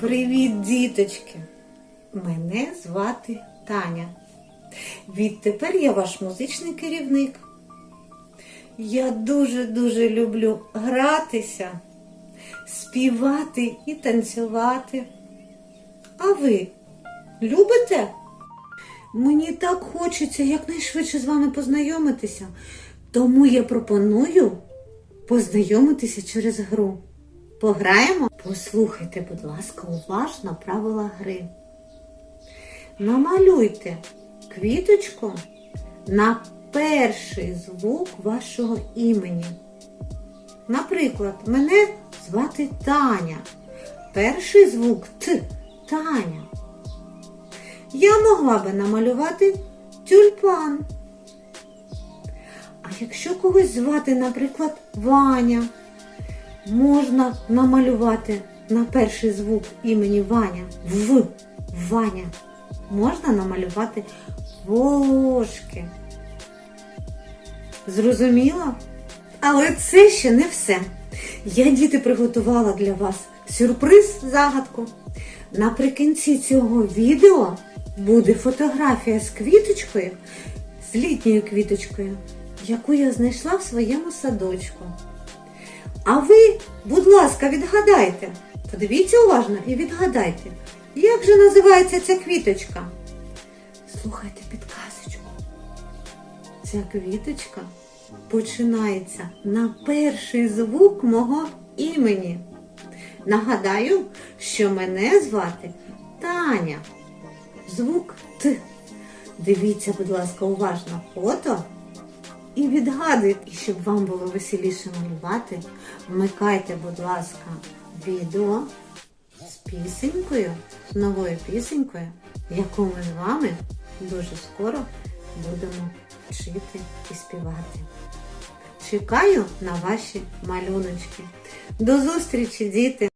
Привіт, діточки! Мене звати Таня. Відтепер я ваш музичний керівник. Я дуже-дуже люблю гратися, співати і танцювати. А ви любите? Мені так хочеться якнайшвидше з вами познайомитися, тому я пропоную познайомитися через гру. Пограємо? Послухайте, будь ласка, уважно правила гри. Намалюйте квіточку на перший звук вашого імені. Наприклад, мене звати Таня. Перший звук Т. Таня. Я могла би намалювати тюльпан. А якщо когось звати, наприклад, Ваня, можна намалювати на перший звук імені Ваня В. Ваня. Можна намалювати волошки. Зрозуміло? Але це ще не все. Я, діти, приготувала для вас сюрприз загадку. Наприкінці цього відео буде фотографія з квіточкою, з літньою квіточкою, яку я знайшла в своєму садочку. А ви, будь ласка, відгадайте. Подивіться уважно і відгадайте, як же називається ця квіточка? Слухайте підказочку. Ця квіточка починається на перший звук мого імені. Нагадаю, що мене звати Таня. Звук Т. Дивіться, будь ласка, уважно фото і відгадуйте. І щоб вам було веселіше малювати, вмикайте, будь ласка, відео з пісенькою, з новою пісенькою, яку ми з вами дуже скоро будемо вчити і співати. Чекаю на ваші малюночки. До зустрічі, діти!